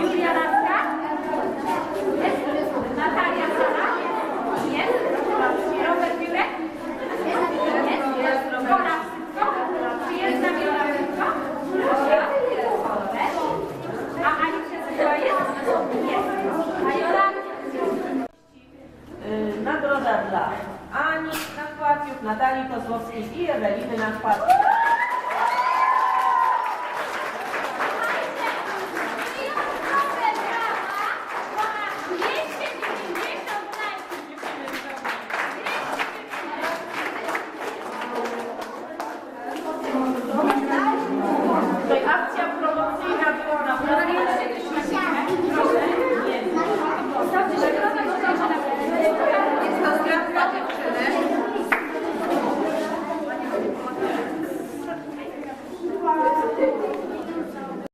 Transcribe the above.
Julia Laska? Jest? Natalia Sala? Jest? Robert Jurek? Jest? Jest? Gola Wszystko? Czy jest z nami Ola Wszystko? A Ani Przesyła jest? Jest. A Jola? Y, Nagroda dla Ani Nachwatiuk, Natalii Kozłowskiej i Eweliny Nachwatiuk.